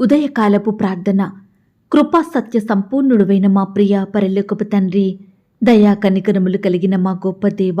ఉదయకాలపు ప్రార్థన. కృపా సత్య సంపూర్ణుడువైన మా ప్రియ పరలోకపు తండ్రి దయా కనికరములు కలిగిన మా గొప్ప దేవ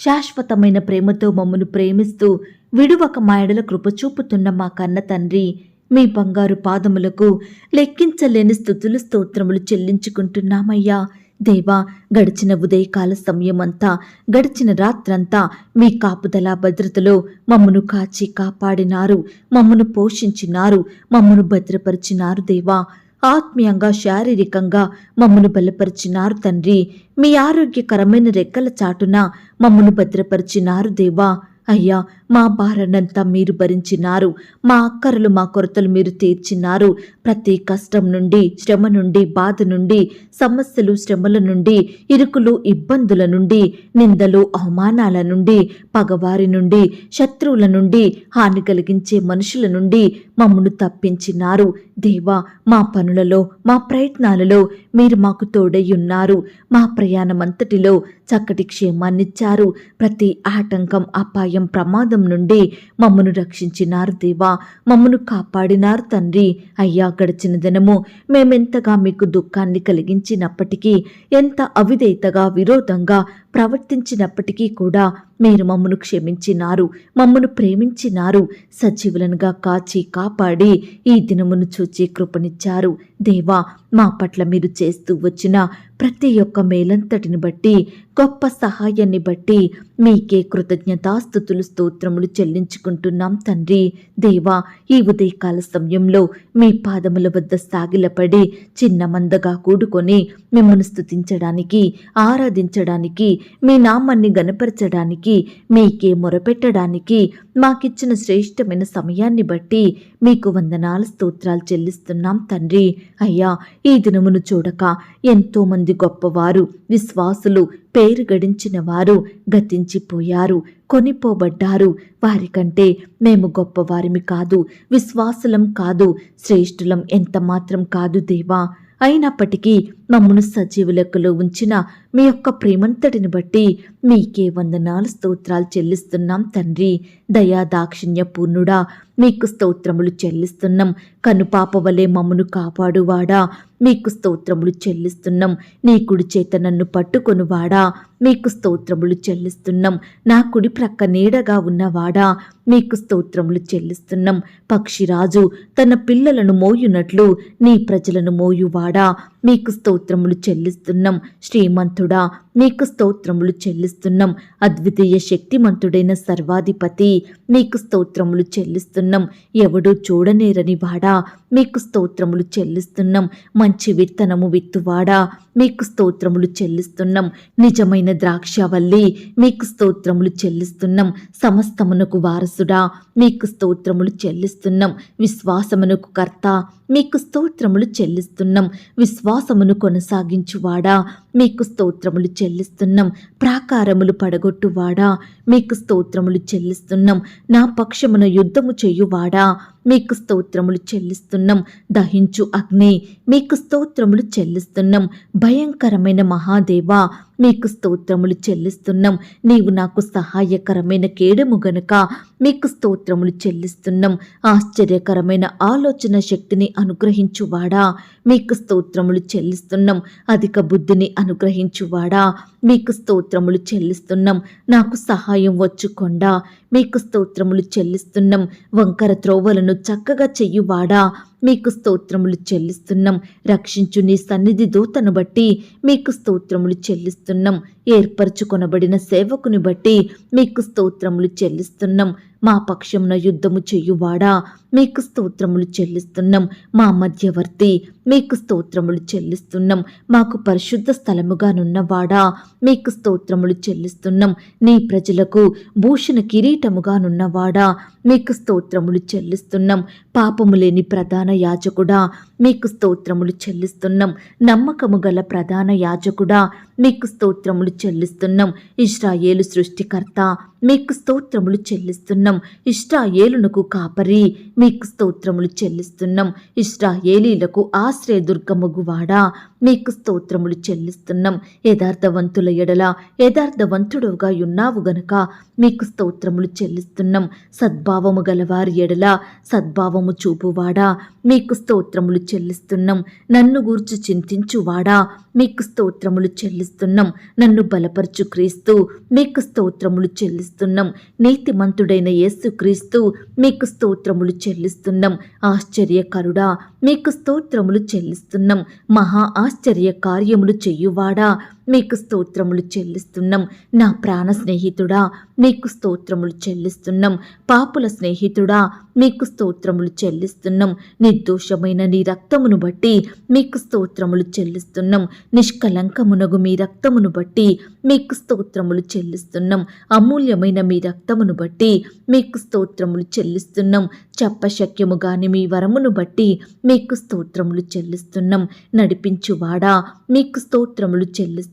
శాశ్వతమైన ప్రేమతో మమ్మను ప్రేమిస్తూ విడువక మాయడల కృప చూపుతున్న మా కన్న తండ్రి మీ బంగారు పాదములకు లెక్కించలేని స్థుతులు స్తోత్రములు చెల్లించుకుంటున్నామయ్యా. దేవా గడిచిన ఉదయకాల సమయమంతా గడిచిన రాత్రంతా మీ కాపుదల భద్రతలో మమ్మను కాచి కాపాడినారు మమ్మను పోషించినారు మమ్మను భద్రపరిచినారు దేవా. ఆత్మీయంగా శారీరకంగా మమ్మను బలపరిచినారు తండ్రి. మీ ఆరోగ్యకరమైన రెక్కల చాటున మమ్మను భద్రపరిచినారు దేవా. అయ్యా మా భారనంతా మీరు భరించినారు. మా అక్కరలు మా కొరతలు మీరు తీర్చినారు. ప్రతి కష్టం నుండి శ్రమ నుండి బాధ నుండి సమస్యలు శ్రమల నుండి ఇరుకులు ఇబ్బందుల నుండి నిందలు అవమానాల నుండి పగవారి నుండి శత్రువుల నుండి హాని కలిగించే మనుషుల నుండి మమ్మను తప్పించినారు. దేవా మా పనులలో మా ప్రయత్నాలలో మీరు మాకు తోడయ్యున్నారు మా ప్రయాణమంతటిలో చక్కటి క్షేమాన్నిచ్చారు. ప్రతి ఆటంకం అపాయం ప్రమాదం నుండి మమ్మను రక్షించినారు దేవా. మమ్మను కాపాడినారు తండ్రి. అయ్యా గడిచిన దినము మేమెంతగా మీకు దుఃఖాన్ని కలిగించినప్పటికీ ఎంత అవిధేయతగా విరోధంగా ప్రవర్తించినప్పటికీ కూడా మీరు మమ్మను క్షమించినారు మమ్మను ప్రేమించినారు సజీవులనుగా కాచి కాపాడి ఈ దినమును చూచి కృపనిచ్చారు. దేవా మా పట్ల మీరు చేస్తూ వచ్చిన ప్రతి ఒక్క మేలంతటిని బట్టి గొప్ప సహాయాన్ని బట్టి మీకే కృతజ్ఞతాస్థుతులు స్తోత్రములు చెల్లించుకుంటున్నాం తండ్రి. దేవా ఈ ఉదయకాల సమయంలో మీ పాదముల వద్ద సాగిలపడి చిన్న మందగా కూడుకొని మిమ్మల్ని స్తుతించడానికి ఆరాధించడానికి మీ నామాన్ని గనపరచడానికి మీకే మొరపెట్టడానికి మాకిచ్చిన శ్రేష్టమైన సమయాన్ని బట్టి మీకు వందనాల స్తోత్రాలు చెల్లిస్తున్నాం తండ్రి. అయ్యా ఈ దినమును చూడక ఎంతోమంది గొప్పవారు విశ్వాసులు పేరు గడించిన వారు గతించిపోయారు కొనిపోబడ్డారు. వారికంటే మేము గొప్పవారిమి కాదు విశ్వాసులం కాదు శ్రేష్ఠులం ఎంత మాత్రం కాదు దేవా. అయినప్పటికీ మమ్మను సజీవులకులో ఉంచిన మీ యొక్క ప్రేమంతటిని బట్టి మీకే వందనాలు స్తోత్రాలు చెల్లిస్తున్నాం తండ్రి. దయా దాక్షిణ్య పూర్ణుడా మీకు స్తోత్రములు చెల్లిస్తున్నాం. కనుపాప వలె మమ్మను కాపాడువాడా మీకు స్తోత్రములు చెల్లిస్తున్నాం. నీ కుడి చేత నన్ను పట్టుకొనువాడా మీకు స్తోత్రములు చెల్లిస్తున్నాం. నా కుడి ప్రక్క నీడగా ఉన్నవాడా మీకు స్తోత్రములు చెల్లిస్తున్నాం. పక్షిరాజు తన పిల్లలను మోయునట్లు నీ ప్రజలను మోయువాడా మీకు స్తోత్రములు చెల్లిస్తున్నాం. శ్రీమంతుడా మీకు స్తోత్రములు చెల్లిస్తున్నాం. అద్వితీయ శక్తిమంతుడైన సర్వాధిపతి మీకు స్తోత్రములు చెల్లిస్తున్నాం. ఎవడూ చూడనేరని వాడా మీకు స్తోత్రములు చెల్లిస్తున్నాం. మంచి విత్తనము విత్తువాడా మీకు స్తోత్రములు చెల్లిస్తున్నాం. నిజమైన ద్రాక్షవల్లి మీకు స్తోత్రములు చెల్లిస్తున్నాం. సమస్తమునకు వారసుడా మీకు స్తోత్రములు చెల్లిస్తున్నాం. విశ్వాసమునకు కర్త మీకు స్తోత్రములు చెల్లిస్తున్నాం. విశ్వాసమును కొనసాగించువాడా? మీకు స్తోత్రములు చెల్లిస్తున్నాం. ప్రాకారములు పడగొట్టువాడా? మీకు స్తోత్రములు చెల్లిస్తున్నాం. నా పక్షమున యుద్ధము చేయువాడా? మీకు స్తోత్రములు చెల్లిస్తున్నాం. దహించు అగ్ని మీకు స్తోత్రములు చెల్లిస్తున్నాం. భయంకరమైన మహాదేవా మీకు స్తోత్రములు చెల్లిస్తున్నాం. నీవు నాకు సహాయకరమైన కేడము గనుక మీకు స్తోత్రములు చెల్లిస్తున్నాం. ఆశ్చర్యకరమైన ఆలోచన శక్తిని అనుగ్రహించువాడా? మీకు స్తోత్రములు చెల్లిస్తున్నాం. అధిక బుద్ధిని అనుగ్రహించువాడా? మీకు స్తోత్రములు చెల్లిస్తున్నాం. నాకు సహాయం వచ్చుకొండా? మీకు స్తోత్రములు చెల్లిస్తున్నాం. వంకర త్రోవలను చక్కగా చెయ్యువాడా మీకు స్తోత్రములు చెల్లిస్తున్నాం. రక్షించు నీ సన్నిధి దూతను బట్టి మీకు స్తోత్రములు చెల్లిస్తున్నాం. ఏర్పరచుకొనబడిన సేవకుని బట్టి మీకు స్తోత్రములు చెల్లిస్తున్నాం. మా పక్షమున యుద్ధము చెయ్యువాడా మీకు స్తోత్రములు చెల్లిస్తున్నాం. మా మధ్యవర్తి మీకు స్తోత్రములు చెల్లిస్తున్నాం. మాకు పరిశుద్ధ స్థలముగానున్నవాడా మీకు స్తోత్రములు చెల్లిస్తున్నాం. నీ ప్రజలకు భూషణ కిరీటముగానున్నవాడా మీకు స్తోత్రములు చెల్లిస్తున్నాం. పాపము లేని ప్రధాన యాజకుడా మీకు స్తోత్రములు చెల్లిస్తున్నాం. నమ్మకము గల ప్రధాన యాజకుడా మీకు స్తోత్రములు చెల్లిస్తున్నాం. ఇష్రాయేలు సృష్టికర్త మీకు స్తోత్రములు చెల్లిస్తున్నాం. ఇష్టాయేలునకు కాపరి మీకు స్తోత్రములు చెల్లిస్తున్నాం. ఇష్టాయేలీలకు ఆశ్రయదుర్గమగువాడా? మీకు స్తోత్రములు చెల్లిస్తున్నాం. యథార్థవంతుల ఎడల యథార్థవంతుడుగా ఉన్నావు గనక మీకు స్తోత్రములు చెల్లిస్తున్నాం. సద్భావము గలవారి ఎడల సద్భావము చూపువాడా. మీకు స్తోత్రములు చెల్లిస్తున్నాం. నన్ను గూర్చి చింతించువాడా. మీకు స్తోత్రములు చెల్లిస్తున్నాం. నన్ను బలపరచు క్రీస్తు మీకు స్తోత్రములు చెల్లిస్తున్నాం. నీతిమంతుడైన యేసు క్రీస్తు మీకు స్తోత్రములు చెల్లిస్తున్నాం. ఆశ్చర్యకరుడా మీకు స్తోత్రములు చెల్లిస్తున్నాం. మహా ఆశ్చర్య కార్యములు చెయ్యువాడా మీకు స్తోత్రములు చెల్లిస్తున్నాం. నా ప్రాణ స్నేహితుడా మీకు స్తోత్రములు చెల్లిస్తున్నాం. పాపుల స్నేహితుడా మీకు స్తోత్రములు చెల్లిస్తున్నాం. నిర్దోషమైన నీ రక్తమును బట్టి మీకు స్తోత్రములు చెల్లిస్తున్నాం. నిష్కలంకమునగు మీ రక్తమును బట్టి మీకు స్తోత్రములు చెల్లిస్తున్నాం. అమూల్యమైన మీ రక్తమును బట్టి మీకు స్తోత్రములు చెల్లిస్తున్నాం. చెప్పశక్యము గాని మీ వరమును బట్టి మీకు స్తోత్రములు చెల్లిస్తున్నాం. నడిపించువాడా మీకు స్తోత్రములు చెల్లిస్తున్నాం.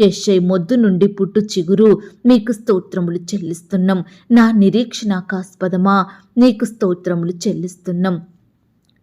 యశ్ఐ మొద్దు నుండి పుట్టు చిగురు. మీకు స్తోత్రములు చెల్లిస్తున్నాం. నా నిరీక్షణాకాస్పదమా. నీకు స్తోత్రములు చెల్లిస్తున్నాం.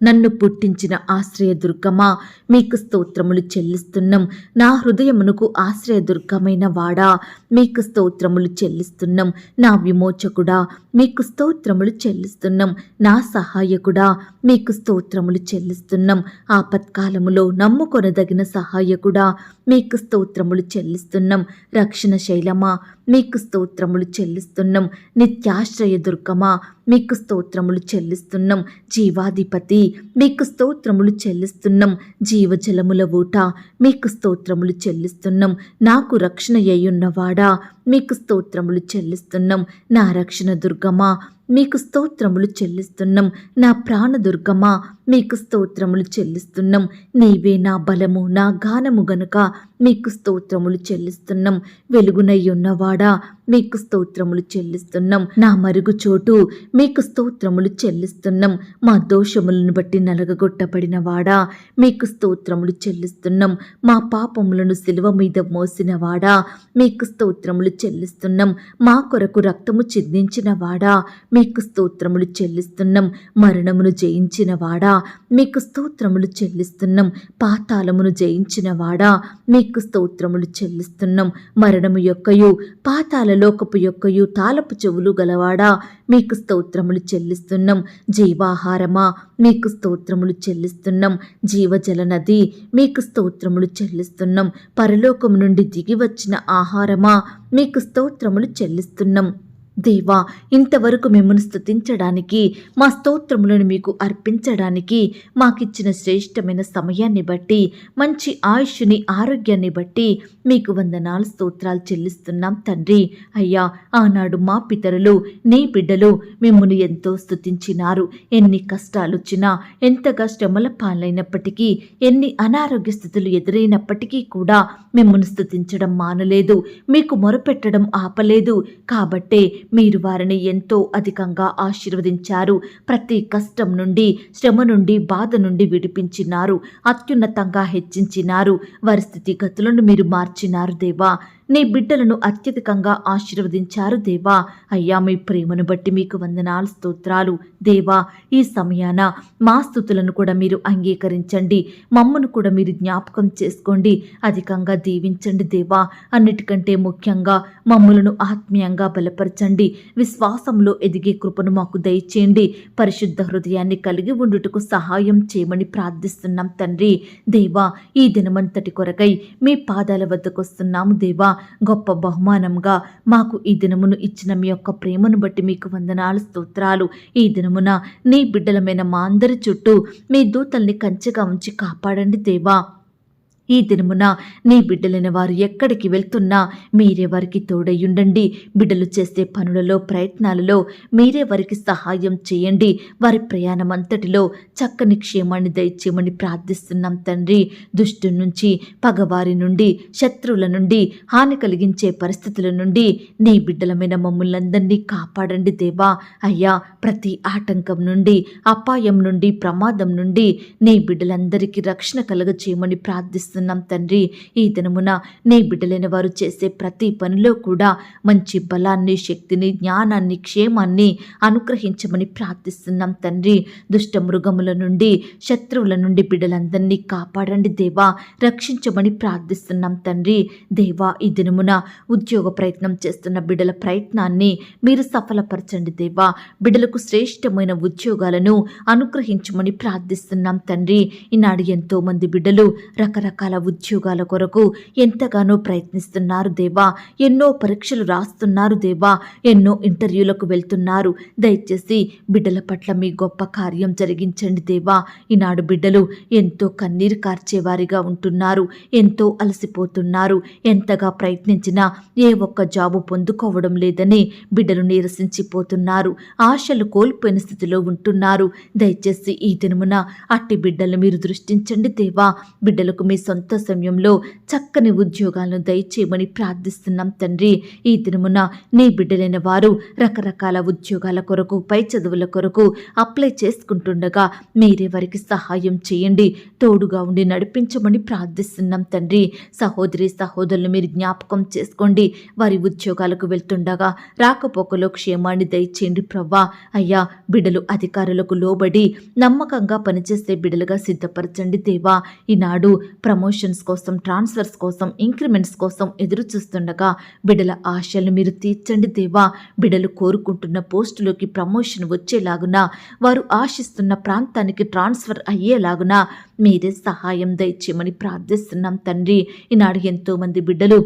నన్ను పుట్టించిన ఆశ్రయదుర్గమా మీకు స్తోత్రములు చెల్లిస్తున్నాం. నా హృదయమునకు ఆశ్రయదుర్గమైన వాడా మీకు స్తోత్రములు చెల్లిస్తున్నాం. నా విమోచకుడా మీకు స్తోత్రములు చెల్లిస్తున్నాం. నా సహాయకుడా మీకు స్తోత్రములు చెల్లిస్తున్నాం. ఆపత్కాలములో నమ్ముకొనదగిన సహాయకుడా మీకు స్తోత్రములు చెల్లిస్తున్నాం. రక్షణ శైలమా మీకు స్తోత్రములు చెల్లిస్తున్నాం. నిత్యాశ్రయ దుర్గమా మీకు స్తోత్రములు చెల్లిస్తున్నాం. జీవాధిపతి మీకు స్తోత్రములు చెల్లిస్తున్నాం. జీవజలముల ఊట మీకు స్తోత్రములు చెల్లిస్తున్నాం. నాకు రక్షణ అయ్యున్నవాడా మీకు స్తోత్రములు చెల్లిస్తున్నాం. నా రక్షణ దుర్గమా మీకు స్తోత్రములు చెల్లిస్తున్నాం. నా ప్రాణదుర్గమా మీకు స్తోత్రములు చెల్లిస్తున్నాం. నీవే నా బలము నా గానము గనుక మీకు స్తోత్రములు చెల్లిస్తున్నాం. వెలుగునయ్యున్నవాడా మీకు స్తోత్రములు చెల్లిస్తున్నాం. నా మరుగు చోటు మీకు స్తోత్రములు చెల్లిస్తున్నాం. మా దోషములను బట్టి నలగగొట్టబడిన వాడా మీకు స్తోత్రములు చెల్లిస్తున్నాం. మా పాపములను సిలువ మీద మోసిన వాడా మీకు స్తోత్రములు చెల్లిస్తున్నాం. మా కొరకు రక్తము చిందించిన వాడా మీకు స్తోత్రములు చెల్లిస్తున్నాం. మరణమును జయించిన వాడా మీకు స్తోత్రములు చెల్లిస్తున్నాం. పాతాళమును జయించిన వాడా మీకు స్తోత్రములు చెల్లిస్తున్నాం. మరణము యొక్కయు పాతాల లోకపు యొక్కయు తాళపు చెవులు గలవాడా? మీకు స్తోత్రములు చెల్లిస్తున్నాం. జీవాహారమా? మీకు స్తోత్రములు చెల్లిస్తున్నాం. జీవజల నది? మీకు స్తోత్రములు చెల్లిస్తున్నాం. పరలోకము నుండి దిగి వచ్చిన ఆహారమా? మీకు స్తోత్రములు చెల్లిస్తున్నాం. దేవా ఇంతవరకు మిమ్మల్ని స్థుతించడానికి మా స్తోత్రములను మీకు అర్పించడానికి మాకిచ్చిన శ్రేష్టమైన సమయాన్ని బట్టి మంచి ఆయుష్ని ఆరోగ్యాన్ని బట్టి మీకు వందనాలు స్తోత్రాలు చెల్లిస్తున్నాం తండ్రి. అయ్యా ఆనాడు మా పితరులు నీ బిడ్డలు మిమ్మల్ని ఎంతో స్తుతించినారు. ఎన్ని కష్టాలు వచ్చినా ఎంతగా శ్రమల పాలైనప్పటికీ ఎన్ని అనారోగ్య స్థితులు ఎదురైనప్పటికీ కూడా మిమ్మల్ని స్థుతించడం మానలేదు. మీకు మొరపెట్టడం ఆపలేదు. కాబట్టే మీరు వారిని ఎంతో అధికంగా ఆశీర్వదించారు. ప్రతి కష్టం నుండి శ్రమ నుండి బాధ నుండి విడిపించినారు. అత్యున్నతంగా హెచ్చించినారు. వారి స్థితిగతులను మీరు మార్చినారు దేవా. నీ బిడ్డలను అత్యధికంగా ఆశీర్వదించారు దేవా. అయ్యా మీ ప్రేమను బట్టి మీకు వందనాలు స్తోత్రాలు. దేవా ఈ సమయాన మా స్థుతులను కూడా మీరు అంగీకరించండి. మమ్మను కూడా మీరు జ్ఞాపకం చేసుకోండి. అధికంగా దీవించండి దేవా. అన్నిటికంటే ముఖ్యంగా మమ్మలను ఆత్మీయంగా బలపరచండి. విశ్వాసంలో ఎదిగే కృపను మాకు దయచేయండి. పరిశుద్ధ హృదయాన్ని కలిగి ఉండుటకు సహాయం చేయమని ప్రార్థిస్తున్నాం తండ్రి. దేవా ఈ దినమంతటి కొరకై మీ పాదాల వద్దకు వస్తున్నాము దేవా. గొప్ప బహుమానంగా మాకు ఈ దినమును ఇచ్చిన మీ యొక్క ప్రేమను బట్టి మీకు వందనాలు స్తోత్రాలు. ఈ దినమున నీ బిడ్డలమైన మా అందరి చుట్టూ మీ దూతల్ని కంచెగా ఉంచి కాపాడండి దేవా. ఈ దినమున నీ బిడ్డలైన వారు ఎక్కడికి వెళ్తున్నా మీరే వారికి తోడయ్యుండండి. బిడ్డలు చేసే పనులలో ప్రయత్నాలలో మీరే వారికి సహాయం చేయండి. వారి ప్రయాణం అంతటిలో చక్కని క్షేమాన్ని దయచేయమని ప్రార్థిస్తున్నాం తండ్రి. దుష్టు నుంచి పగవారి నుండి శత్రువుల నుండి హాని కలిగించే పరిస్థితుల నుండి నీ బిడ్డలమైన మమ్మల్ని కాపాడండి దేవా. అయ్యా ప్రతి ఆటంకం నుండి అపాయం నుండి ప్రమాదం నుండి నీ బిడ్డలందరికీ రక్షణ కలగచేయమని ప్రార్థిస్తున్నాం ప్రార్థిస్తున్నాం తండ్రి. ఈ దినమున నీ బిడ్డలైన వారు చేసే ప్రతి పనిలో కూడా మంచి బలాన్ని శక్తిని జ్ఞానాన్ని క్షేమాన్ని అనుగ్రహించమని ప్రార్థిస్తున్నాం తండ్రి. దుష్ట మృగముల నుండి శత్రువుల నుండి బిడ్డలందరినీ కాపాడండి దేవా. రక్షించమని ప్రార్థిస్తున్నాం తండ్రి. దేవా ఈ దినమున ఉద్యోగ ప్రయత్నం చేస్తున్న బిడ్డల ప్రయత్నాన్ని మీరు సఫలపరచండి దేవా. బిడ్డలకు శ్రేష్టమైన ఉద్యోగాలను అనుగ్రహించమని ప్రార్థిస్తున్నాం తండ్రి. ఈనాడు ఎంతో మంది బిడ్డలు రకరకాల ఉద్యోగాల కొరకు ఎంతగానో ప్రయత్నిస్తున్నారు దేవా. ఎన్నో పరీక్షలు రాస్తున్నారు దేవా. ఎన్నో ఇంటర్వ్యూలకు వెళ్తున్నారు. దయచేసి బిడ్డల పట్ల మీ గొప్ప కార్యం జరిగించండి దేవా. ఈనాడు బిడ్డలు ఎంతో కన్నీరు కార్చేవారిగా ఉంటున్నారు. ఎంతో అలసిపోతున్నారు. ఎంతగా ప్రయత్నించినా ఏ ఒక్క జాబు పొందుకోవడం లేదని బిడ్డలు నీరసించిపోతున్నారు. ఆశలు కోల్పోయిన స్థితిలో ఉంటున్నారు. దయచేసి ఈ దినమున అట్టి బిడ్డలు మీరు దృష్టించండి దేవా. బిడ్డలకు మీ సొంత సమయంలో చక్కని ఉద్యోగాలను దయచేయమని ప్రార్థిస్తున్నాం తండ్రి. ఈ దినమున నీ బిడ్డలైన వారు రకరకాల ఉద్యోగాల కొరకు పై చదువుల కొరకు అప్లై చేసుకుంటుండగా మీరే వారికి సహాయం చేయండి. తోడుగా ఉండి నడిపించమని ప్రార్థిస్తున్నాం తండ్రి. సహోదరి సహోదరులు మీరు జ్ఞాపకం చేసుకోండి. వారి ఉద్యోగాలకు వెళ్తుండగా రాకపోకలో క్షేమాన్ని దయచేయండి ప్రవ్వా. అయ్యా బిడ్డలు అధికారులకు లోబడి నమ్మకంగా పనిచేసే బిడ్డలుగా సిద్ధపరచండి దేవా. ఈనాడు ప్రమోషన్స్ కోసం ట్రాన్స్ఫర్స్ కోసం ఇంక్రిమెంట్స్ కోసం ఎదురు చూస్తుండగా బిడ్డల ఆశలు మీరు తీర్చండి దేవా. బిడలు కోరుకుంటున్న పోస్టులోకి ప్రమోషన్ వచ్చేలాగున వారు ఆశిస్తున్న ప్రాంతానికి ట్రాన్స్ఫర్ అయ్యేలాగున మీరే సహాయం దయచేయమని ప్రార్థిస్తున్నాం తండ్రి. ఈనాడు ఎంతోమంది బిడ్డలు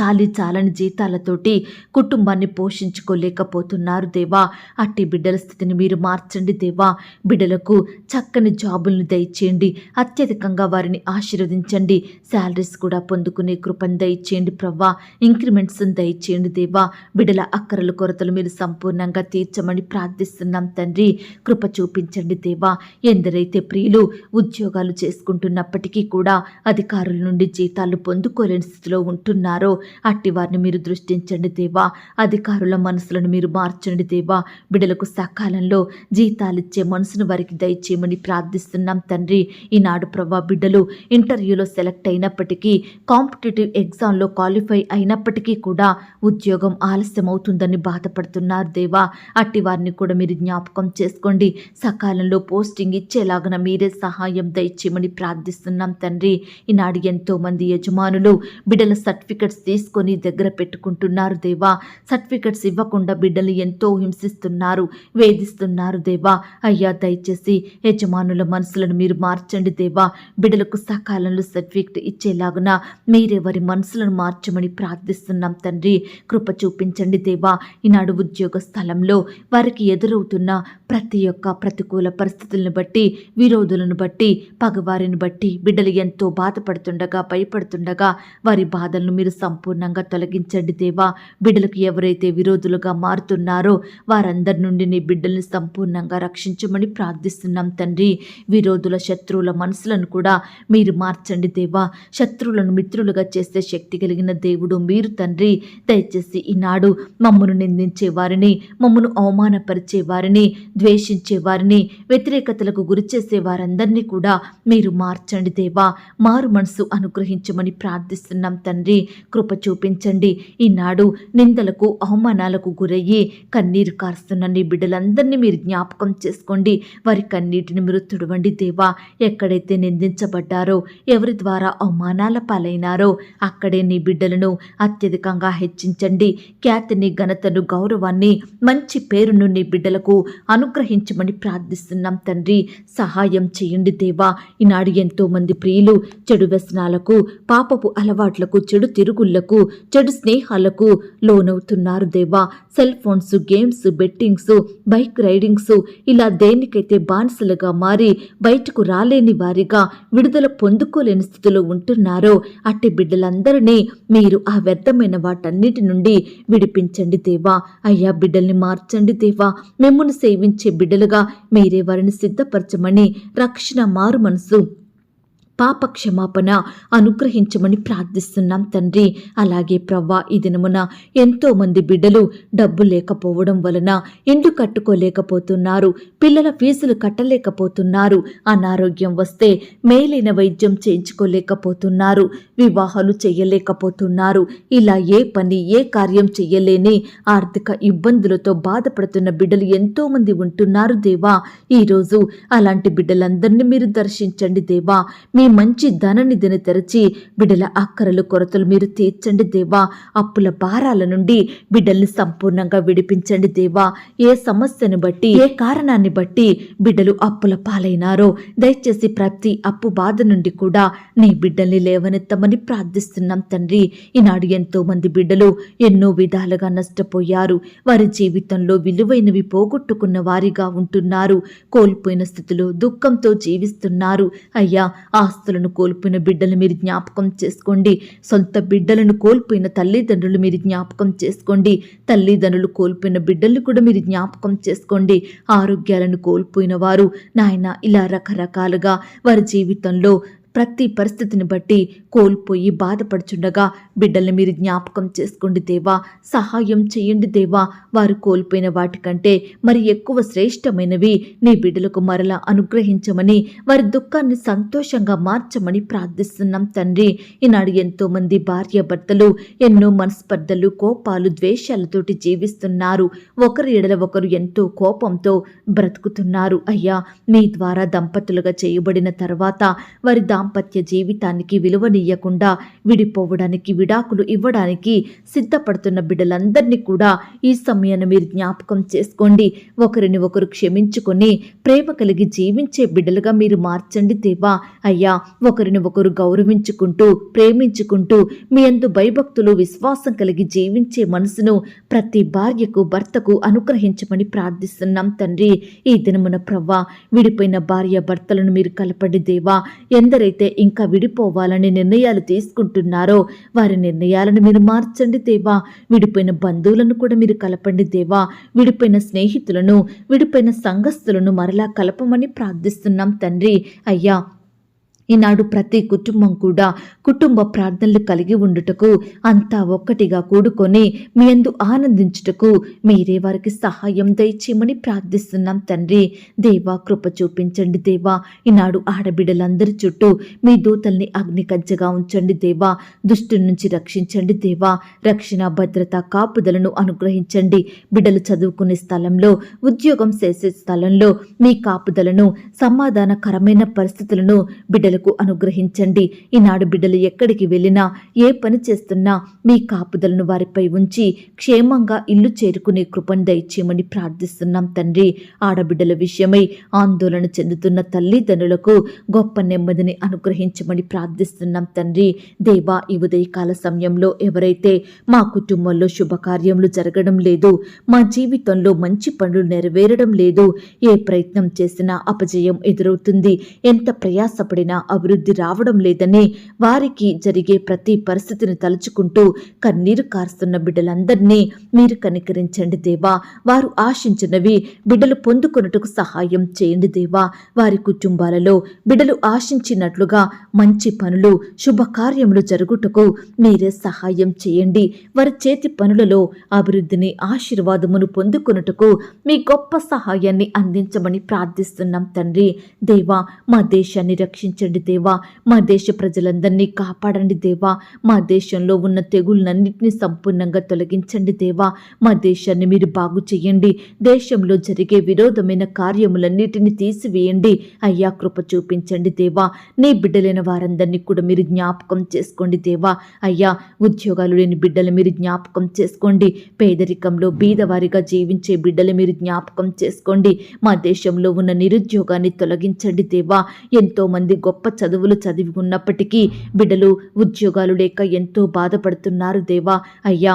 చాలి చాలని జీతాలతోటి కుటుంబాన్ని పోషించుకోలేకపోతున్నారు దేవా. అట్టి బిడ్డల స్థితిని మీరు మార్చండి దేవా. బిడ్డలకు చక్కని జాబులను దయచేయండి. అత్యధికంగా వారిని ఆశీర్వదించండి. శాలరీస్ కూడా పొందుకునే కృపను దయచేయండి ప్రవ్వా. ఇంక్రిమెంట్స్ దయచేయండి దేవా. బిడ్డల అక్కరల కొరతలు మీరు సంపూర్ణంగా తీర్చమని ప్రార్థిస్తున్నాం తండ్రి. కృప చూపించండి దేవా. ఎందరైతే ప్రియులు ఉద్యోగాలు చేసుకుంటున్నప్పటికీ కూడా అధికారుల నుండి జీతాలు పొందుకోలేని స్థితిలో ఉంటున్నారో అట్టి వారిని మీరు దృష్టించండి దేవా. అధికారుల మనసులను మీరు మార్చండి దేవా. బిడలకు సకాలంలో జీతాలిచ్చే మనసును వారికి దయచేయమని ప్రార్థిస్తున్నాం తండ్రి. ఈనాడు ప్రభా బిడ్డలు ఇంటర్వ్యూలో సెలెక్ట్ అయినప్పటికీ కాంపిటేటివ్ ఎగ్జామ్లో క్వాలిఫై అయినప్పటికీ కూడా ఉద్యోగం ఆలస్యం అవుతుందని బాధపడుతున్నారు దేవా. అట్టి వారిని కూడా మీరు జ్ఞాపకం చేసుకోండి. సకాలంలో పోస్టింగ్ ఇచ్చేలాగన మీరే సహాయం దయచేయమని ప్రార్థిస్తున్నాం తండ్రి. ఈనాడు ఎంతో మంది యజమానులు బిడ్డల సర్టిఫికెట్స్ తీసుకొని దగ్గర పెట్టుకుంటున్నారు దేవా. సర్టిఫికెట్స్ ఇవ్వకుండా బిడ్డలు ఎంతో హింసిస్తున్నారు వేధిస్తున్నారు దేవా. అయ్యా దయచేసి యజమానుల మనసులను మీరు మార్చండి దేవా. బిడ్డలకు సకాలంలో సర్టిఫికెట్ ఇచ్చేలాగున మీరే వారి మనసులను మార్చమని ప్రార్థిస్తున్నాం తండ్రి. కృప చూపించండి దేవా. ఈనాడు ఉద్యోగ స్థలంలో వారికి ఎదురవుతున్న ప్రతి ఒక్క ప్రతికూల పరిస్థితులను బట్టి విరోధులను బట్టి పగవారిని బట్టి బిడ్డలు ఎంతో బాధపడుతుండగా భయపడుతుండగా వారి బాధలను మీరు సంపూర్ణంగా తొలగించండి దేవా. బిడ్డలకు ఎవరైతే విరోధులుగా మారుతున్నారో వారందరి నుండి నీ బిడ్డల్ని సంపూర్ణంగా రక్షించమని ప్రార్థిస్తున్నాం తండ్రి. విరోధుల శత్రువుల మనసులను కూడా మీరు మార్చండి దేవా. శత్రువులను మిత్రులుగా చేసే శక్తి కలిగిన దేవుడు మీరు తండ్రి. దయచేసి ఈనాడు మమ్మను నిందించే వారిని మమ్మను అవమానపరిచే వారిని ద్వేషించే వారిని వ్యతిరేకతలకు గురి చేసే వారందరినీ కూడా మీరు మార్చండి దేవా. మారు మనసు అనుగ్రహించమని ప్రార్థిస్తున్నాం తండ్రి. కృప చూపించండి. ఈనాడు నిందలకు అవమానాలకు గురయ్యి కన్నీరు కారుస్తున్న నీ బిడ్డలందరినీ మీరు జ్ఞాపకం చేసుకోండి. వారి కన్నీటిని మీరు తుడవండి దేవా. ఎక్కడైతే నిందించబడ్డారో ఎవరి ద్వారా అవమానాల పాలైనారో అక్కడే నీ బిడ్డలను అత్యధికంగా హెచ్చించండి. ఖ్యాతిని ఘనతను గౌరవాన్ని మంచి పేరును నీ బిడ్డలకు అనుగ్రహించమని ప్రార్థిస్తున్నాం తండ్రి. సహాయం చేయండి దేవా. ఈనాడు ఎంతో మంది ప్రియులు చెడు వ్యసనాలకు పాపపు అలవాట్లకు చెడు తిరుగుళ్ళకు చెడు స్నేహాలకు లోనవుతున్నారు దేవా. Cell phones games bettings bike ridings ఇలా దేనికైతే బానిసలుగా మారి బయటకు రాలేని వారిగా విడుదల పొందుకోలేని స్థితిలో ఉంటున్నారో అట్టి బిడ్డలందరినీ మీరు ఆ వ్యర్థమైన వాటన్నిటి నుండి విడిపించండి దేవా. అయ్యా బిడ్డల్ని మార్చండి దేవా. మిమ్మల్ని సేవించే బిడ్డలుగా మీరే వారిని సిద్ధపరచమని రక్షణ మారు మనసు పాప క్షమాపణ అనుగ్రహించమని ప్రార్థిస్తున్నాం తండ్రి. అలాగే ప్రవ్వా ఈ దినమున ఎంతో మంది బిడ్డలు డబ్బు లేకపోవడం వలన ఇండ్లు కట్టుకోలేకపోతున్నారు పిల్లల ఫీజులు కట్టలేకపోతున్నారు అనారోగ్యం వస్తే మేలైన వైద్యం చేయించుకోలేకపోతున్నారు వివాహాలు చేయలేకపోతున్నారు. ఇలా ఏ పని ఏ కార్యం చెయ్యలేని ఆర్థిక ఇబ్బందులతో బాధపడుతున్న బిడ్డలు ఎంతో మంది ఉంటున్నారు దేవా. ఈరోజు అలాంటి బిడ్డలందరినీ మీరు దర్శించండి దేవా. మీ మంచి ధననిధిని తెరచి బిడ్డల అక్కరలు కొరతలు మీరు తీర్చండి దేవా. అప్పుల భారాల నుండి బిడ్డల్ని సంపూర్ణంగా విడిపించండి దేవా. ఏ సమస్యను బట్టి ఏ కారణాన్ని బట్టి బిడ్డలు అప్పుల పాలైనారో దయచేసి ప్రతి అప్పు బాధ నుండి కూడా నీ బిడ్డల్ని లేవనెత్తమని ప్రార్థిస్తున్నాం తండ్రి. ఈనాడు ఎంతో మంది బిడ్డలు ఎన్నో విధాలుగా నష్టపోయారు. వారి జీవితంలో విలువైనవి పోగొట్టుకున్న వారిగా ఉంటున్నారు. కోల్పోయిన స్థితిలో దుఃఖంతో జీవిస్తున్నారు. అయ్యా ఆస్తులను కోల్పోయిన బిడ్డలు మీరు జ్ఞాపకం చేసుకోండి. సొంత బిడ్డలను కోల్పోయిన తల్లిదండ్రులు మీరు జ్ఞాపకం చేసుకోండి. తల్లిదండ్రులు కోల్పోయిన బిడ్డలు కూడా మీరు జ్ఞాపకం చేసుకోండి. ఆరోగ్యాలను కోల్పోయిన వారు నాయన ఇలా రకరకాలుగా వారి జీవితంలో ప్రతి పరిస్థితిని బట్టి కోల్పోయి బాధపడుచుండగా బిడ్డల్ని మీరు జ్ఞాపకం చేసుకోండి దేవా సహాయం చేయండి దేవా. వారు కోల్పోయిన వాటికంటే మరి ఎక్కువ శ్రేష్టమైనవి నీ బిడ్డలకు మరలా అనుగ్రహించమని వారి దుఃఖాన్ని సంతోషంగా మార్చమని ప్రార్థిస్తున్నాం తండ్రి. ఈనాడు ఎంతో మంది భార్యాభర్తలు ఎన్నో మనస్పర్ధలు కోపాలు ద్వేషాలతోటి జీవిస్తున్నారు. ఒకరి ఎడల ఒకరు ఎంతో కోపంతో బ్రతుకుతున్నారు. అయ్యా మీ ద్వారా దంపతులుగా చేయబడిన తర్వాత వారి దాంపత్య జీవితానికి విలువనియ్యకుండా విడిపోవడానికి విడాకులు ఇవ్వడానికి సిద్ధపడుతున్న బిడ్డలందరినీ కూడా ఈ సమయాన్ని మీరు జ్ఞాపకం చేసుకోండి. ఒకరిని ఒకరు క్షమించుకొని ప్రేమ కలిగి జీవించే బిడ్డలుగా మీరు మార్చండి దేవా. అయ్యా ఒకరిని ఒకరు గౌరవించుకుంటూ ప్రేమించుకుంటూ మీ అందు భయభక్తులు విశ్వాసం కలిగి జీవించే మనసును ప్రతి భార్యకు భర్తకు అనుగ్రహించమని ప్రార్థిస్తున్నాం తండ్రి. ఈ దినమున ప్రవ్వా విడిపోయిన భార్య భర్తలను మీరు కలపండి దేవా. ఎవరైతే ఇంకా విడిపోవాలని నిర్ణయాలు తీసుకుంటున్నారో వారి నిర్ణయాలను మీరు మార్చండి దేవా. విడిపోయిన బంధువులను కూడా మీరు కలపండి దేవా. విడిపోయిన స్నేహితులను విడిపోయిన సంఘస్థులను మరలా కలపమని ప్రార్థిస్తున్నాం తండ్రి. అయ్యా ఈనాడు ప్రతి కుటుంబం కూడా కుటుంబ ప్రార్థనలు కలిగి ఉండుటకు అంతా ఒక్కటిగా కూడుకొని మీ అందు ఆనందించుటకు మీరే వారికి సహాయం దయచేయమని ప్రార్థిస్తున్నాం తండ్రి. దేవా కృప చూపించండి దేవా. ఈనాడు ఆడబిడ్డలందరి చుట్టూ మీ దూతల్ని అగ్ని కంచెగా ఉంచండి దేవా. దుష్టు నుంచి రక్షించండి దేవా. రక్షణ భద్రత కాపుదలను అనుగ్రహించండి. బిడ్డలు చదువుకునే స్థలంలో ఉద్యోగం చేసే స్థలంలో మీ కాపుదలను సమాధానకరమైన పరిస్థితులను బిడ్డలకు అనుగ్రహించండి. ఈనాడు బిడ్డలు ఎక్కడికి వెళ్ళినా ఏ పని చేస్తున్నా మీ కాపుదలను వారిపై ఉంచి క్షేమంగా ఇల్లు చేరుకునే కృపను దయచేయమని ప్రార్థిస్తున్నాం తండ్రి. ఆడబిడ్డల విషయమై ఆందోళన చెందుతున్న తల్లిదండ్రులకు గొప్ప నెమ్మదిని అనుగ్రహించమని ప్రార్థిస్తున్నాం తండ్రి. దేవా ఈ ఉదయకాల సమయంలో ఎవరైతే మా కుటుంబంలో శుభకార్యములు జరగడం లేదు మా జీవితంలో మంచి పనులు నెరవేరడం లేదు ఏ ప్రయత్నం చేసినా అపజయం ఎదురవుతుంది ఎంత ప్రయాసపడినా అభివృద్ధి రావడం లేదని వారికి జరిగే ప్రతి పరిస్థితిని తలుచుకుంటూ కన్నీరు కారుస్తున్న బిడ్డలందరినీ మీరు కనికరించండి దేవా. వారు ఆశించినవి బిడ్డలు పొందుకొనుటకు సహాయం చేయండి దేవా. వారి కుటుంబాలలో బిడ్డలు ఆశించినట్లుగా మంచి పనులు శుభకార్యములు జరుగుటకు మీరే సహాయం చేయండి. వారి చేతి పనులలో అభివృద్ధిని ఆశీర్వాదమును పొందుకొనుటకు మీ గొప్ప సహాయాన్ని అందించమని ప్రార్థిస్తున్నాం తండ్రి. దేవా మా దేశాన్ని రక్షించండి దేవా. మా దేశ ప్రజలందరినీ కాపాడండి దేవా. మా దేశంలో ఉన్న తెగుళ్ళన్నింటినీ సంపూర్ణంగా తొలగించండి దేవా. మా దేశాన్ని మీరు బాగు చేయండి. దేశంలో జరిగే విరోధమైన కార్యములన్నిటిని తీసివేయండి. అయ్యా కృప చూపించండి దేవా. నీ బిడ్డలైన వారందరినీ కూడా మీరు జ్ఞాపకం చేసుకోండి దేవా. అయ్యా ఉద్యోగాలు లేని బిడ్డలు మీరు జ్ఞాపకం చేసుకోండి. పేదరికంలో బీదవారిగా జీవించే బిడ్డలు మీరు జ్ఞాపకం చేసుకోండి. మా దేశంలో ఉన్న నిరుద్యోగాన్ని తొలగించండి దేవా. ఎంతో మంది గొప్ప చదువులు చదివి ఉన్నప్పటికీ బిడ్డలు ఉద్యోగాలు లేక ఎంతో బాధపడుతున్నారు దేవా. అయ్యా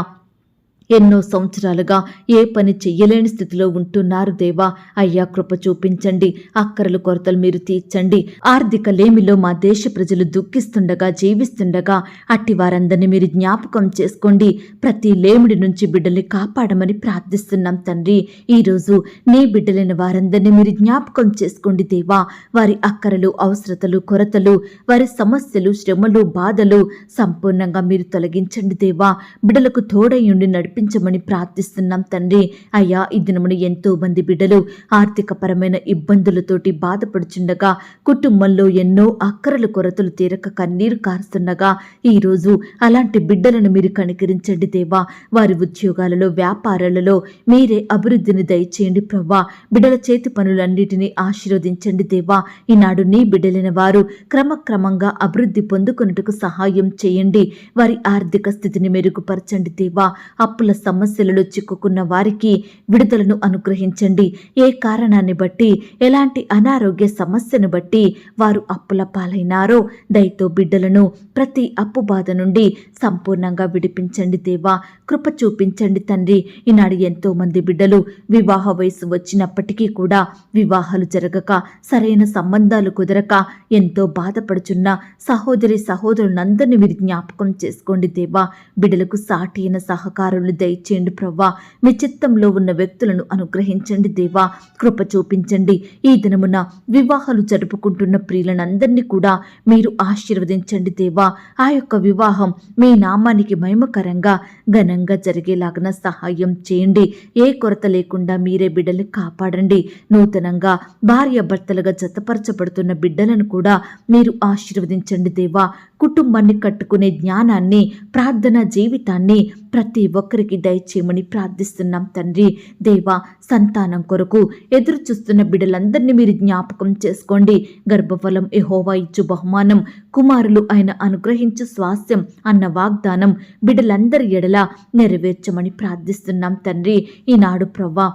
ఎన్నో సంవత్సరాలుగా ఏ పని చెయ్యలేని స్థితిలో ఉంటున్నారు దేవా. అయ్యా కృప చూపించండి. అక్కరలు కొరతలు మీరు తీర్చండి. ఆర్థిక లేమిలో మా దేశ ప్రజలు దుఃఖిస్తుండగా జీవిస్తుండగా అట్టి వారందరినీ మీరు జ్ఞాపకం చేసుకోండి. ప్రతి లేమిడి నుంచి బిడ్డల్ని కాపాడమని ప్రార్థిస్తున్నాం తండ్రి. ఈరోజు నీ బిడ్డలైన వారందరినీ మీరు జ్ఞాపకం చేసుకోండి దేవా. వారి అక్కరలు అవసరతలు కొరతలు వారి సమస్యలు శ్రమలు బాధలు సంపూర్ణంగా మీరు తొలగించండి దేవా. బిడ్డలకు తోడయుండి నడిపించమని ప్రార్థిస్తున్నాం తండ్రి. అయ్యా ఈ దినమున ఎంతో మంది బిడ్డలు ఆర్థికపరమైన ఇబ్బందులతోటి బాధపడుచుండగా కుటుంబంలో ఎన్నో అక్కరలు కొరతలు తీరక కన్నీరు కారుస్తుండగా ఈరోజు అలాంటి బిడ్డలను మీరు కనికరించండి దేవా. వారి ఉద్యోగాలలో వ్యాపారాలలో మీరే అభివృద్ధిని దయచేయండి ప్రవ్వా. బిడ్డల చేతి పనులన్నిటినీ ఆశీర్వదించండి దేవా. ఈనాడు నీ బిడ్డలైన వారు క్రమక్రమంగా అభివృద్ధి పొందుకున్నట్టుకు సహాయం చేయండి. వారి ఆర్థిక స్థితిని మెరుగుపరచండి దేవా. అప్పుల సమస్యలలో చిక్కుకున్న వారికి విడుదలను అనుగ్రహించండి. ఏ కారణాన్ని బట్టి ఎలాంటి అనారోగ్య సమస్యను బట్టి వారు అప్పుల పాలైనారో దయతో బిడ్డలను ప్రతి అప్పు బాధ నుండి సంపూర్ణంగా విడిపించండి దేవా. కృప చూపించండి తండ్రి. ఈనాడు ఎంతో మంది బిడ్డలు వివాహ వయసు వచ్చినప్పటికీ కూడా వివాహాలు జరగక సరైన సంబంధాలు కుదరక ఎంతో బాధపడుచున్న సహోదరి సహోదరులందరినీ మీరు జ్ఞాపకం చేసుకోండి దేవా. బిడ్డలకు సాటి అయిన సహకారులు దయచేయండి ప్రవ్వా. మీ చిత్తంలో ఉన్న వ్యక్తులను అనుగ్రహించండి దేవా. కృప చూపించండి. ఈ దినమున వివాహాలు జరుపుకుంటున్న ప్రియులనందరినీ కూడా మీరు ఆశీర్వదించండి దేవా. ఆ యొక్క వివాహం మీ నామానికి మహిమకరంగా ఘనంగా జరిగేలాగా సహాయం చేయండి. ఏ కొరత లేకుండా మీరే బిడ్డలు కాపాడండి. నూతనంగా భార్య భర్తలుగా జతపరచబడుతున్న బిడ్డలను కూడా మీరు ఆశీర్వదించండి దేవా. కుటుంబాన్ని కట్టుకునే జ్ఞానాన్ని ప్రార్థన జీవితాన్ని ప్రతి ఒక్కరికి దయచేయమని ప్రార్థిస్తున్నాం తండ్రి. దేవా సంతానం కొరకు ఎదురు చూస్తున్న బిడ్డలందరినీ మీరు జ్ఞాపకం చేసుకోండి. గర్భఫలం ఎహోవా ఇచ్చు బహుమానం. కుమారులు ఆయన అనుగ్రహించు స్వాస్థ్యం అన్న వాగ్దానం బిడ్డలందరి ఎడల నెరవేర్చమని ప్రార్థిస్తున్నాం తండ్రి. ఈనాడు ప్రవ్వా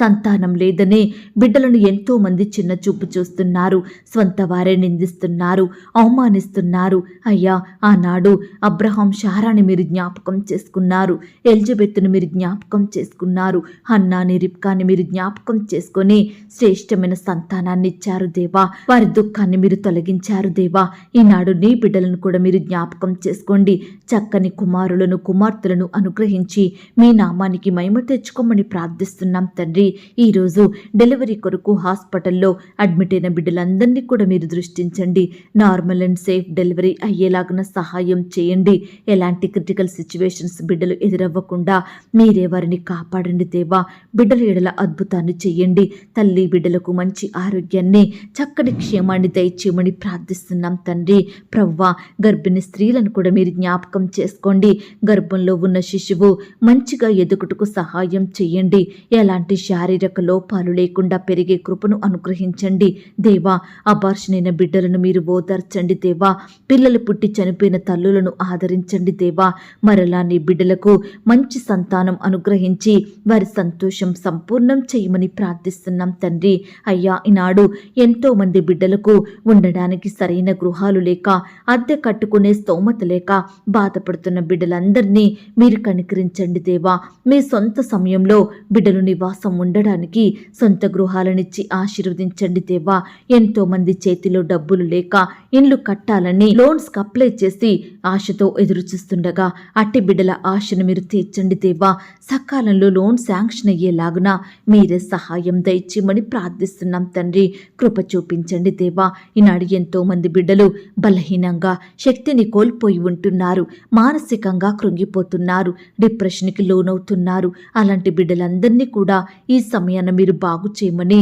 సంతానం లేదనే బిడ్డలను ఎంతో మంది చిన్న చూపు చూస్తున్నారు. స్వంత వారే నిందిస్తున్నారు. అవమానిస్తున్నారు. అయ్యా ఆనాడు అబ్రహాం షారాని మీరు జ్ఞాపకం చేసుకున్నారు. ఎలిజబెత్తును మీరు జ్ఞాపకం చేసుకున్నారు. అన్నాని రిప్కాని మీరు జ్ఞాపకం చేసుకొని శ్రేష్టమైన సంతానాన్ని ఇచ్చారు దేవా. వారి దుఃఖాన్ని మీరు తొలగించారు దేవా. ఈనాడు నీ బిడ్డలను కూడా మీరు జ్ఞాపకం చేసుకోండి. చక్కని కుమారులను కుమార్తెలను అనుగ్రహించి మీ నామానికి మహిమ తెచ్చుకోమని ప్రార్థిస్తున్నాం తండ్రి. ఈరోజు డెలివరీ కొరకు హాస్పిటల్లో అడ్మిట్ అయిన బిడ్డలందరినీ కూడా మీరు దృష్టించండి. నార్మల్ అండ్ సేఫ్ డెలివరీ అయ్యేలాగిన సహాయం చేయండి. ఎలాంటి క్రిటికల్ సిచ్యువేషన్స్ బిడ్డలు ఎదురవ్వకుండా మీరే వారిని కాపాడండి దేవా. బిడ్డల ఎడల అద్భుతాన్ని చేయండి. తల్లి బిడ్డలకు మంచి ఆరోగ్యాన్ని చక్కటి క్షేమాన్ని దయచేయమని ప్రార్థిస్తున్నాం తండ్రి. ప్రవ్వ గర్భిణీ స్త్రీలను కూడా మీరు జ్ఞాపకం చేసుకోండి. గర్భంలో ఉన్న శిశువు మంచిగా ఎదుగుటకు సహాయం చేయండి. ఎలాంటి శారీరక శారీరక లోపాలు లేకుండా పెరిగే కృపను అనుగ్రహించండి. దేవా అబార్షణైన బిడ్డలను మీరు ఓదార్చండి దేవా. పిల్లలు పుట్టి చనిపోయిన తల్లులను ఆదరించండి దేవా. మరలా నీ బిడ్డలకు మంచి సంతానం అనుగ్రహించి వారి సంతోషం సంపూర్ణం చేయమని ప్రార్థిస్తున్నాం తండ్రి. అయ్యా ఈనాడు ఎంతో మంది బిడ్డలకు ఉండడానికి సరైన గృహాలు లేక అద్దె కట్టుకునే స్తోమత లేక బాధపడుతున్న బిడ్డలందరినీ మీరు కనికరించండి దేవా. మీ సొంత సమయంలో బిడ్డలు నివాసం ఉండడానికి సొంత గృహాలనిచ్చి ఆశీర్వదించండి దేవా. ఎంతో మంది చేతిలో డబ్బులు లేక ఇండ్లు కట్టాలని లోన్స్ అప్లై చేసి ఆశతో ఎదురు చూస్తుండగా అట్టి బిడ్డల ఆశను మీరు తీర్చండి దేవా. సకాలంలో లోన్ శాంక్షన్ అయ్యేలాగున మీరే సహాయం దయచేయమని ప్రార్థిస్తున్నాం తండ్రి. కృప చూపించండి దేవా. ఈనాడు ఎంతో మంది బిడ్డలు బలహీనంగా శక్తిని కోల్పోయి ఉంటున్నారు. మానసికంగా కృంగిపోతున్నారు. డిప్రెషన్కి లోనవుతున్నారు. అలాంటి బిడ్డలందరినీ కూడా ఈ సమయాన మీరు బాగు చేయమని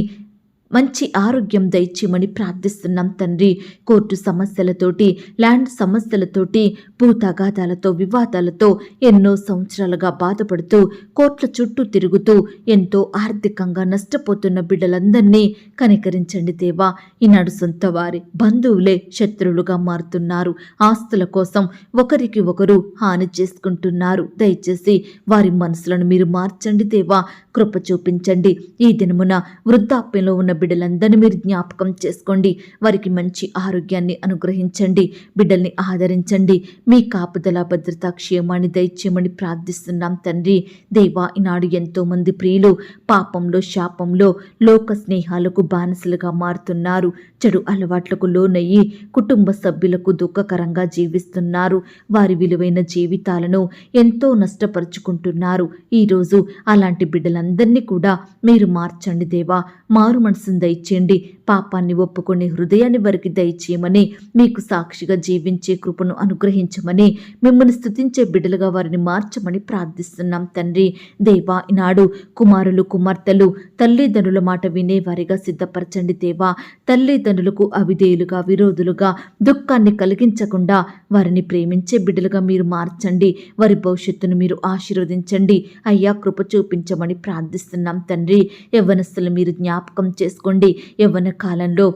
మంచి ఆరోగ్యం దయచేయమని ప్రార్థిస్తున్నాం తండ్రి. కోర్టు సమస్యలతోటి ల్యాండ్ సమస్యలతోటి భూతగాదాలతో వివాదాలతో ఎన్నో సంవత్సరాలుగా బాధపడుతూ కోర్టుల చుట్టూ తిరుగుతూ ఎంతో ఆర్థికంగా నష్టపోతున్న బిడ్డలందరినీ కనికరించండి దేవా. ఈనాడు సొంత వారి బంధువులే శత్రువులుగా మారుతున్నారు. ఆస్తుల కోసం ఒకరికి ఒకరు హాని చేసుకుంటున్నారు. దయచేసి వారి మనసులను మీరు మార్చండి దేవా. కృప చూపించండి. ఈ దినమున వృద్ధాప్యంలో ఉన్న బిడ్డలందరినీ మీరు జ్ఞాపకం చేసుకోండి. వారికి మంచి ఆరోగ్యాన్ని అనుగ్రహించండి. బిడ్డల్ని ఆదరించండి. మీ కాపుదల భద్రత క్షేమాన్ని దయచేయమని ప్రార్థిస్తున్నాం తండ్రి. దేవా ఈనాడు ఎంతో మంది ప్రియులు పాపంలో శాపంలో లోక స్నేహాలకు బానిసలుగా మారుతున్నారు. చెడు అలవాట్లకు లోనయ్యి కుటుంబ సభ్యులకు దుఃఖకరంగా జీవిస్తున్నారు. వారి విలువైన జీవితాలను ఎంతో నష్టపరుచుకుంటున్నారు. ఈరోజు అలాంటి బిడ్డలందరూ అందరినీ కూడా మీరు మార్చండి దేవా. మారు మనసును దయచేయండి. పాపాన్ని ఒప్పుకొని హృదయాన్ని వారికి దయచేయమని మీకు సాక్షిగా జీవించే కృపను అనుగ్రహించమని మిమ్మల్ని స్థుతించే బిడ్డలుగా వారిని మార్చమని ప్రార్థిస్తున్నాం తండ్రి. దేవా ఈనాడు కుమారులు కుమార్తెలు తల్లిదండ్రుల మాట వినేవారిగా సిద్ధపరచండి దేవా. తల్లిదండ్రులకు అవిధేయులుగా విరోధులుగా దుఃఖాన్ని కలిగించకుండా వారిని ప్రేమించే బిడ్డలుగా మీరు మార్చండి. వారి భవిష్యత్తును మీరు ఆశీర్వదించండి. అయ్యా కృప చూపించమని ప్రార్థిస్తున్నాం తండ్రి. యవ్వనస్తులు మీరు జ్ఞాపకం చేసుకోండి. యవ్వన కాలంలో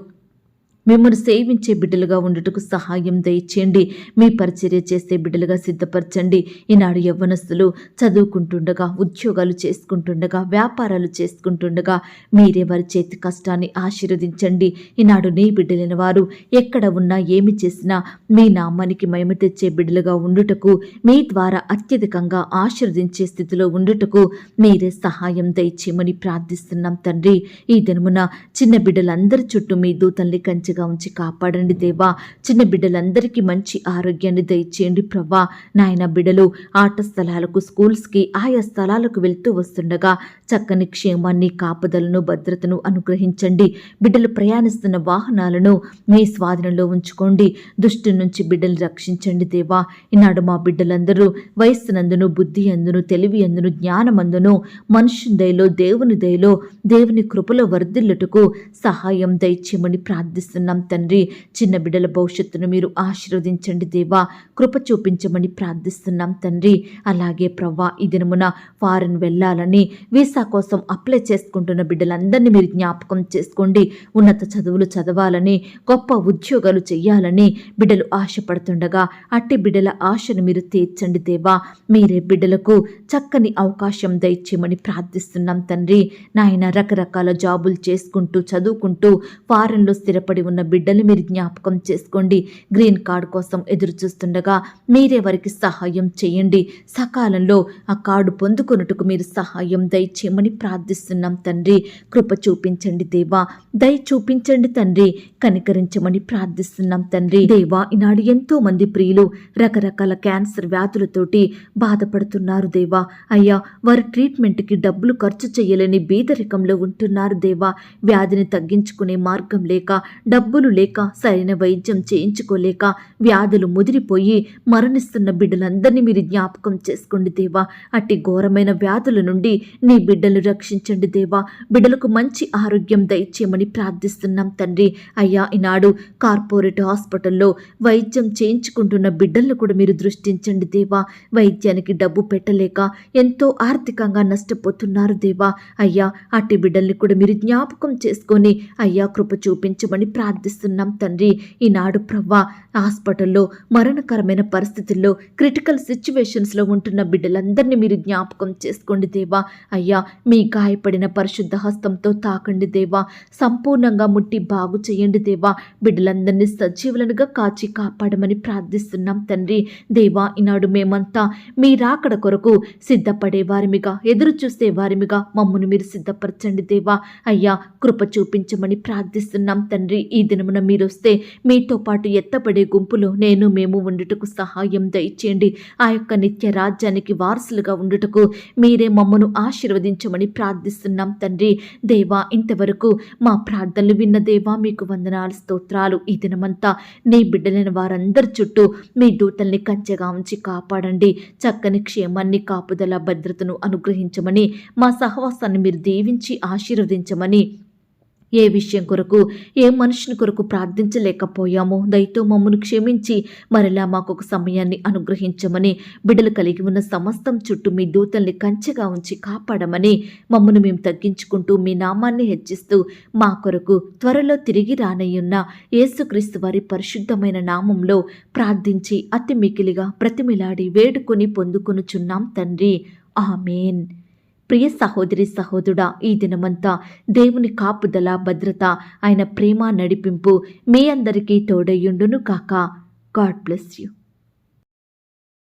మిమ్మల్ని సేవించే బిడ్డలుగా ఉండుటకు సహాయం దయచేయండి. మీ పరిచర్య చేసే బిడ్డలుగా సిద్ధపరచండి. ఈనాడు యవ్వనస్తులు చదువుకుంటుండగా ఉద్యోగాలు చేసుకుంటుండగా వ్యాపారాలు చేసుకుంటుండగా మీరే వారి చేతి కష్టాన్ని ఆశీర్వదించండి. ఈనాడు నీ బిడ్డలైన వారు ఎక్కడ ఉన్నా ఏమి చేసినా మీ నామానికి మహిమ తెచ్చే బిడ్డలుగా ఉండుటకు మీ ద్వారా అత్యధికంగా ఆశీర్వదించే స్థితిలో ఉండుటకు మీరే సహాయం దయచేయమని ప్రార్థిస్తున్నాం తండ్రి. ఈ దినమున చిన్న బిడ్డలందరి చుట్టూ మీ దూతల్ని కంచెగా ఉంచి కాపాడండి దేవా. చిన్న బిడ్డలందరికీ మంచి ఆరోగ్యాన్ని దయచేయండి ప్రభా. నాయన బిడ్డలు ఆట స్థలాలకు స్కూల్స్కి ఆయా స్థలాలకు వెళ్తూ వస్తుండగా చక్కని క్షేమాన్ని కాపుదలను భద్రతను అనుగ్రహించండి. బిడ్డలు ప్రయాణిస్తున్న వాహనాలను మీ స్వాధీనంలో ఉంచుకోండి. దుష్టి నుంచి బిడ్డలు రక్షించండి దేవా. ఈనాడు మా బిడ్డలందరూ వయస్సునందును బుద్ధి అందును తెలివి అందును జ్ఞానమందును మనుషుని దయలో దేవుని దయలో దేవుని కృపలో వర్ధిల్లుటకు సహాయం దయచేయమని ప్రార్థిస్తున్నాం తండ్రి. చిన్న బిడ్డల భవిష్యత్తును మీరు ఆశీర్వదించండి దేవా. కృప చూపించమని ప్రార్థిస్తున్నాం తండ్రి. అలాగే ప్రవ్వా ఈ దినమున ఫారెన్ వెళ్ళాలని వీసా కోసం అప్లై చేసుకుంటున్న బిడ్డలందరినీ మీరు జ్ఞాపకం చేసుకోండి. ఉన్నత చదువులు చదవాలని గొప్ప ఉద్యోగాలు చేయాలని బిడ్డలు ఆశపడుతుండగా అట్టి బిడ్డల ఆశను మీరు తీర్చండి దేవా. మీరే బిడ్డలకు చక్కని అవకాశం దయచేయమని ప్రార్థిస్తున్నాం తండ్రి. నాయన రకరకాల జాబులు చేసుకుంటూ చదువుకుంటూ ఫారెన్లో స్థిరపడి ఉన్న బిడ్డలు మీరు జ్ఞాపకం చేసుకోండి. గ్రీన్ కార్డు కోసం ఎదురు చూస్తుండగా మీరే వారికి సహాయం చేయండి. సకాలంలో ఆ కార్డు పొందుకొనుటకు మీరు సహాయం దయచేయమని ప్రార్థిస్తున్నాం తండ్రి. కృప చూపించండి దేవా. దయ చూపించండి తండ్రి. కనికరించమని ప్రార్థిస్తున్నాం తండ్రి. దేవా ఈనాడు ఎంతో మంది ప్రియులు రకరకాల క్యాన్సర్ వ్యాధులతోటి బాధపడుతున్నారు దేవా. అయ్యా వారి ట్రీట్మెంట్కి డబ్బులు ఖర్చు చేయలేని బీదరికంలో ఉంటున్నారు దేవా. వ్యాధిని తగ్గించుకునే మార్గం లేక డబ్బులు లేక సరైన వైద్యం చేయించుకోలేక వ్యాధులు ముదిరిపోయి మరణిస్తున్న బిడ్డలందరినీ మీరు జ్ఞాపకం చేసుకోండి దేవా. అట్టి ఘోరమైన వ్యాధుల నుండి నీ బిడ్డలు రక్షించండి దేవా. బిడ్డలకు మంచి ఆరోగ్యం దయచేయమని ప్రార్థిస్తున్నాం తండ్రి. అయ్యా ఈనాడు కార్పొరేట్ హాస్పిటల్లో వైద్యం చేయించుకుంటున్న బిడ్డలను కూడా మీరు దృష్టించండి దేవా. వైద్యానికి డబ్బు పెట్టలేక ఎంతో ఆర్థికంగా నష్టపోతున్నారు దేవా. అయ్యా అట్టి బిడ్డల్ని కూడా మీరు జ్ఞాపకం చేసుకొని అయ్యా కృప చూపించమని ప్రార్థిస్తున్నాం తండ్రి. ఈనాడు ప్రవ్వా హాస్పిటల్లో మరణకరమైన పరిస్థితుల్లో క్రిటికల్ సిచ్యువేషన్స్లో ఉంటున్న బిడ్డలందరినీ మీరు జ్ఞాపకం చేసుకోండి దేవా. అయ్యా మీ గాయపడిన పరిశుద్ధ హస్తంతో తాకండి దేవా. సంపూర్ణంగా ముట్టి బాగు చేయండి దేవా. బిడ్డలందరినీ సజీవులనుగా కాచి కాపాడమని ప్రార్థిస్తున్నాం తండ్రి. దేవా ఈనాడు మేమంతా మీ రాకడ కొరకు సిద్ధపడే వారిమిగా ఎదురు చూసే వారిమిగా మమ్మను మీరు సిద్ధపరచండి దేవా. అయ్యా కృప చూపించమని ప్రార్థిస్తున్నాం తండ్రి. ఈ దినమున మీరు వస్తే మీతో పాటు ఎత్తబడే గుంపులో నేను మేము ఉండుటకు సహాయం దయచేయండి. ఆ యొక్క నిత్య రాజ్యానికి వారసులుగా ఉండుటకు మీరే మమ్మను అనుగ్రహించమని ప్రార్థిస్తున్నాం తండ్రి. దేవా ఇంతవరకు మా ప్రార్థనలు విన్న దేవా మీకు వందనాలు స్తోత్రాలు. ఈ దినమంతా నీ బిడ్డలైన వారందరి చుట్టూ మీ దూతల్ని కంచెగా ఉంచి కాపాడండి. చక్కని క్షేమాన్ని కాపుదల భద్రతను అనుగ్రహించమని మా సహవాసాన్ని మీరు దీవించి ఆశీర్వదించమని ఏ విషయం కొరకు ఏ మనుషుని కొరకు ప్రార్థించలేకపోయామో దయతో మమ్మను క్షమించి మరలా మాకు ఒక సమయాన్ని అనుగ్రహించమని బిడ్డలు కలిగి ఉన్న సమస్తం చుట్టూ మీ దూతల్ని కంచెగా ఉంచి కాపాడమని మమ్మను మేము తగ్గించుకుంటూ మీ నామాన్ని హెచ్చిస్తూ మా కొరకు త్వరలో తిరిగి రానయ్యున్న యేసుక్రీస్తు వారి పరిశుద్ధమైన నామంలో ప్రార్థించి అతి మికిలిగా ప్రతిమిలాడి వేడుకొని పొందుకొనుచున్నాం తండ్రి. ఆమెన్. ప్రియ సహోదరి సహోదరుడా ఈ దినమంతా దేవుని కాపుదల భద్రత ఆయన ప్రేమ నడిపింపు మీ అందరికీ తోడయ్యుండును కాక. God bless you.